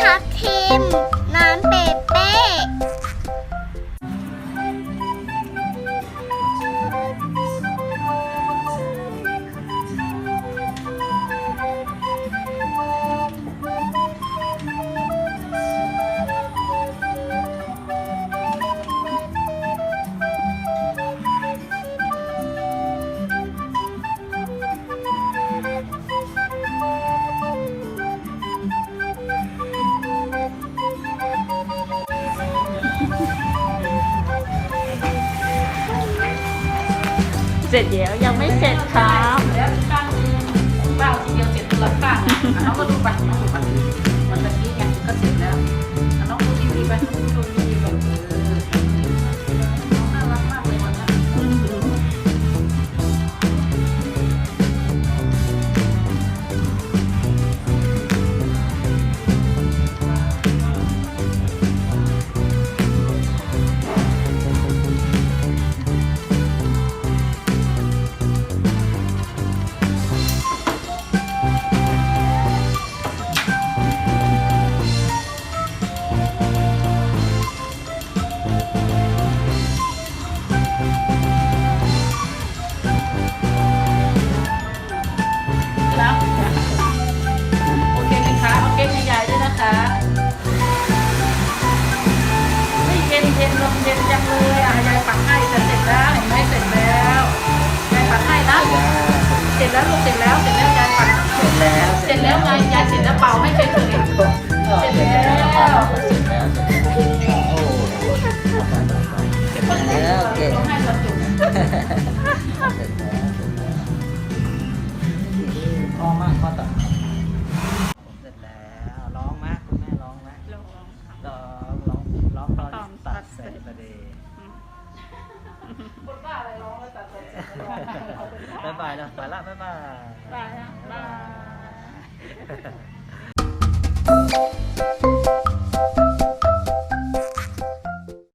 ทับทิม เสร็จแล้วยังไม่เสร็จครับแล้วข้างนึงบ้าทีเดียวเสร็จคนละข้างอะน้องก็ดูไปน้องดูไปวันตะกี้ไงก็เสร็จแล้วอะน้องดูทีวีไปน้องดู โอเคไหมคะเอาเค้กให้ยายด้วยนะคะไม่เย็นเย็นลมเย็นจังเลยอะยายปักให้จะเสร็จแล้วเห็นไหมเสร็จแล้วยายปักให้นะเสร็จแล้วลูกเสร็จแล้วเสร็จแล้วยายปักเสร็จแล้วเสร็จแล้วไงยายเสร็จแล้วเป่าให้เฉยๆเสร็จแล้วเสร็จแล้วเสร็จแล้วโอ้เสร็จแล้วเก่งต้องให้ตอนจบ ตอนตัดเสร็จพอดีคนบ้าอะไรร้องแล้วตัดเสร็จบ๊ายบายแล้วไปละบ๊ายบาย บายอะบายบ๊ายบาย